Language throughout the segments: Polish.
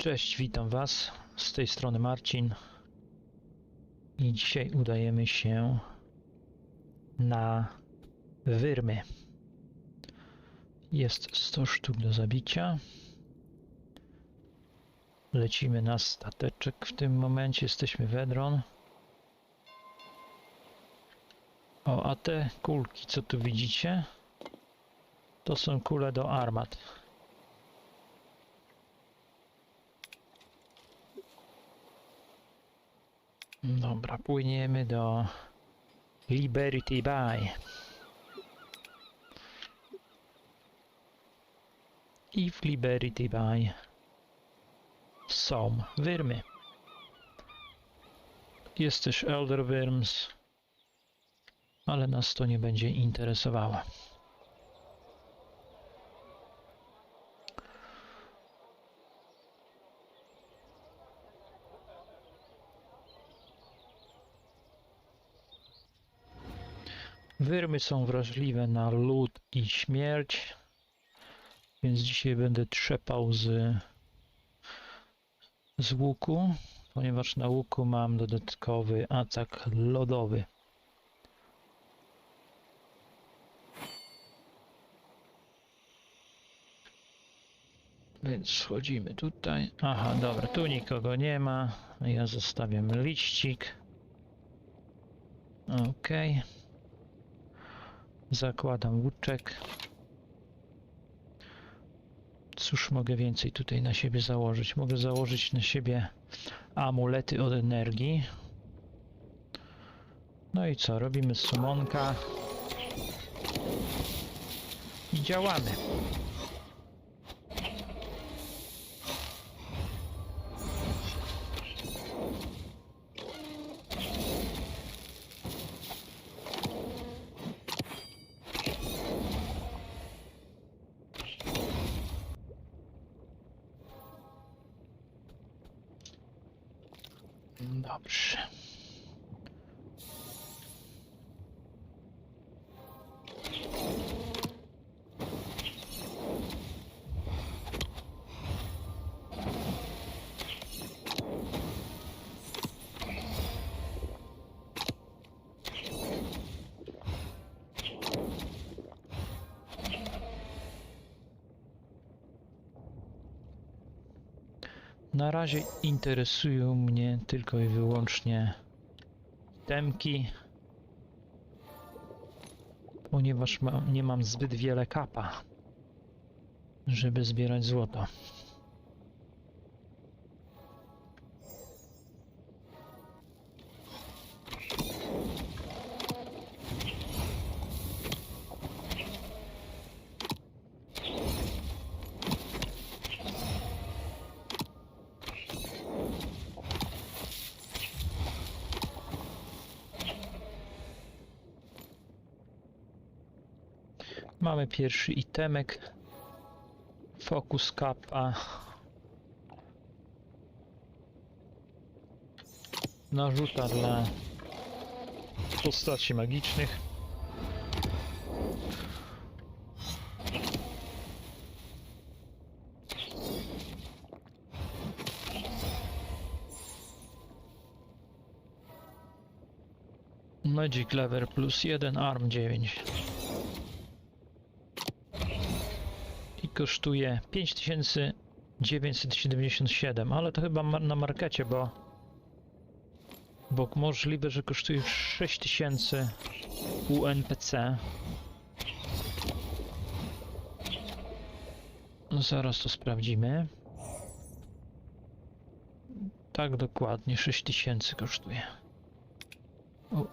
Cześć, witam Was. Z tej strony Marcin. I dzisiaj udajemy się na wyrmy. Jest 100 sztuk do zabicia. Lecimy na stateczek w tym momencie. Jesteśmy w Edron. O, a te kulki, co tu widzicie? To są kule do armat. Dobra, płyniemy do Liberty Bay. I w Liberty Bay są wyrmy. Jest też Elder Worms, ale nas to nie będzie interesowało. Wyrmy są wrażliwe na lód i śmierć, więc dzisiaj będę trzepał z, z łuku, ponieważ na łuku mam dodatkowy atak lodowy. Więc schodzimy tutaj. Aha, dobra, tu nikogo nie ma. Ja zostawiam liścik. Okej. Zakładam łuczek. Cóż mogę więcej tutaj na siebie założyć? Mogę założyć na siebie amulety od energii. No i co? Robimy sumonka. I działamy. Dobrze. Na razie interesują mnie tylko i wyłącznie temki, ponieważ ma, nie mam zbyt wiele kapa, żeby zbierać złoto. Mamy pierwszy itemek. Focus kapa. Narzuta dla postaci magicznych. Magic Lever plus 1, Arm 9. i kosztuje 5977, ale to chyba na markecie, bo bo możliwe, że kosztuje 6000 u NPC. Zaraz to sprawdzimy. Tak dokładnie 6000 kosztuje u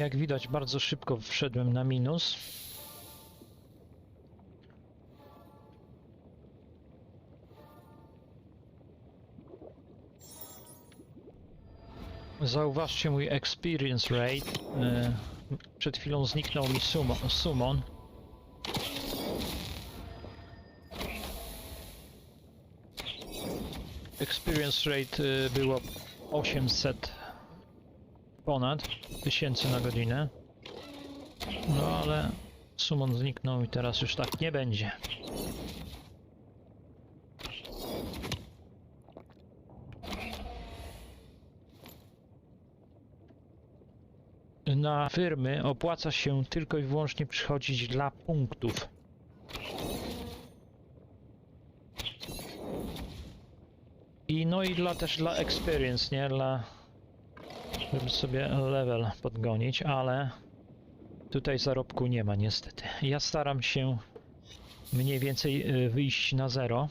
Jak widać, bardzo szybko wszedłem na minus. Zauważcie mój experience rate. E, Przed chwilą zniknął mi summon. Experience rate y, było 800 ponad tysięcy na godzinę. No ale summon zniknął i teraz już tak nie będzie. Na firmy opłaca się tylko i wyłącznie przychodzić dla punktów. I no i dla też dla experience, nie? Dla żeby sobie level podgonić, ale tutaj zarobku nie ma niestety. Ja staram się mniej więcej y, wyjść na zero.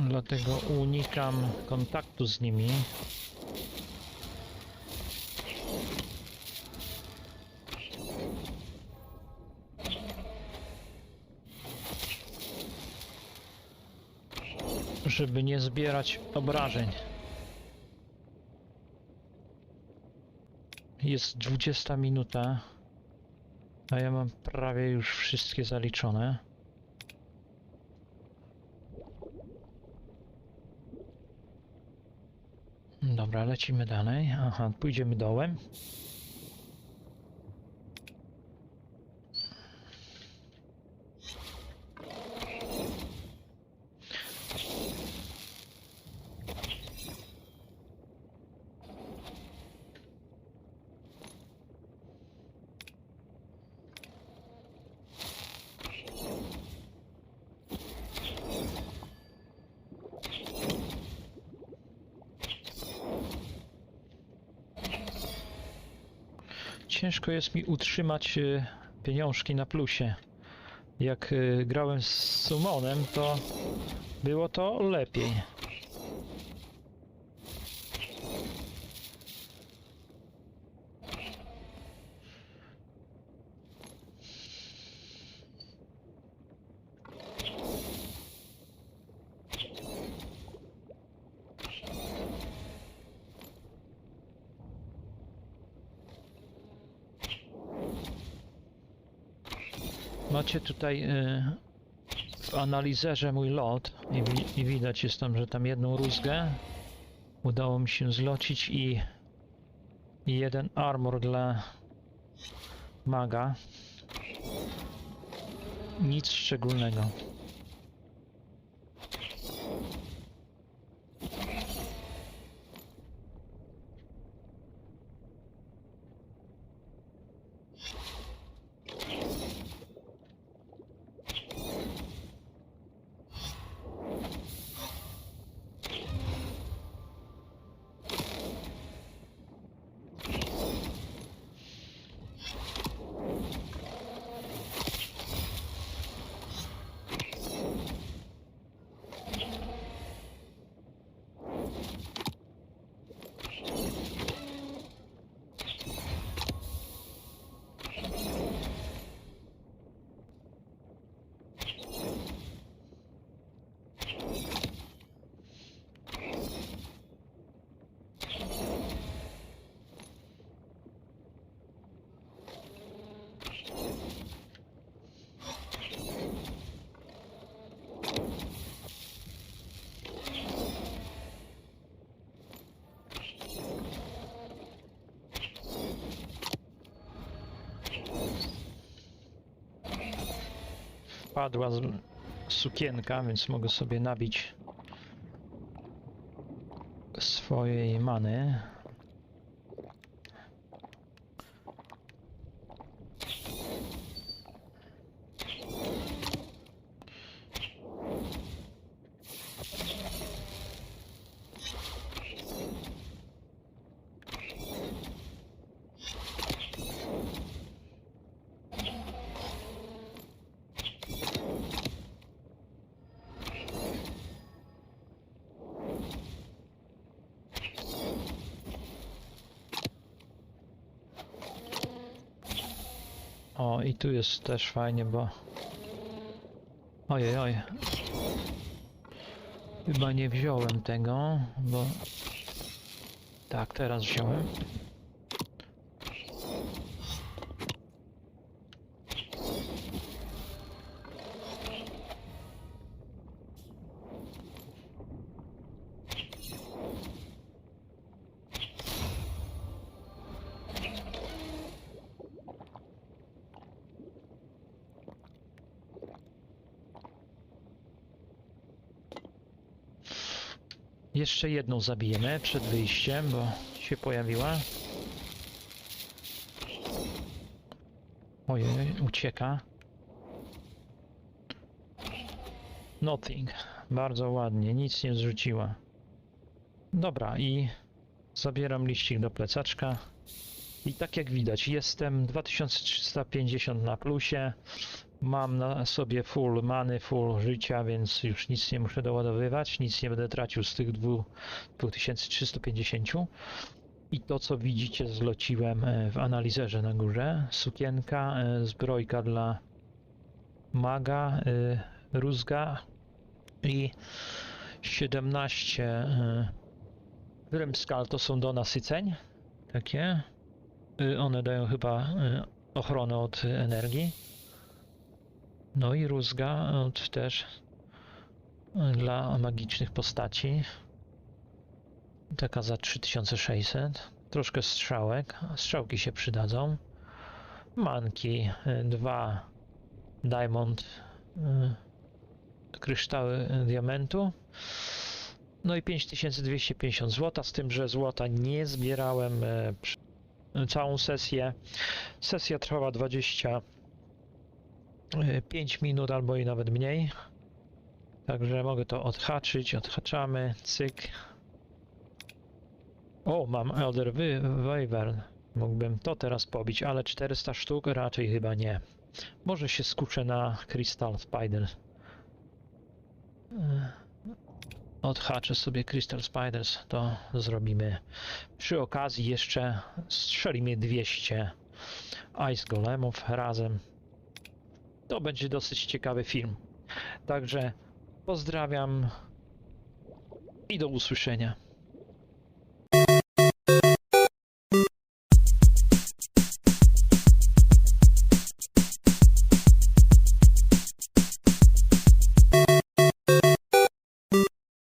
Dlatego unikam kontaktu z nimi. Żeby nie zbierać obrażeń. Jest 20 minuta, a ja mam prawie już wszystkie zaliczone. Dobra, lecimy dalej. Aha, pójdziemy dołem. Ciężko jest mi utrzymać e, pieniążki na plusie. Jak e, grałem z Summonem, to było to lepiej. Macie tutaj y, w analizerze mój lot i, i widać jest tam, że tam jedną rózgę udało mi się zlocić i, i jeden armor dla maga. Nic szczególnego. Padła z sukienka, więc mogę sobie nabić swojej many. O, i tu jest też fajnie, bo... Ojej, oj. Chyba nie wziąłem tego, bo... Tak, teraz wziąłem. Jeszcze jedną zabijemy przed wyjściem, bo się pojawiła. Ojej, ucieka. Nothing. Bardzo ładnie, nic nie zrzuciła. Dobra, i zabieram liścik do plecaczka. I tak jak widać, jestem 2350 na plusie. Mam na sobie full many, full życia, więc już nic nie muszę doładowywać, nic nie będę tracił z tych dwu- 2350. I to co widzicie zlociłem e, w analizerze na górze. Sukienka, e, zbrojka dla maga, e, rózga i 17 e, Rymskal to są do nasyceń. Takie. One dają chyba ochronę od energii. No i rózga od też y, dla magicznych postaci. Taka za 3600. Troszkę strzałek. Strzałki się przydadzą. Manki, y, dwa diamond, kryształy diamentu. No i 5250 złota, z tym, że złota nie zbierałem e, całą sesję. Sesja trwała 25 minut albo i nawet mniej. Także mogę to odhaczyć, odhaczamy, cyk. O, mam Elder Wy- Wyvern. Mógłbym to teraz pobić, ale 400 sztuk raczej chyba nie. Może się skuszę na Crystal Spider. E, Odhaczę sobie Crystal Spiders, to zrobimy. Przy okazji jeszcze strzelimy 200 Ice Golemów razem. To będzie dosyć ciekawy film. Także pozdrawiam i do usłyszenia.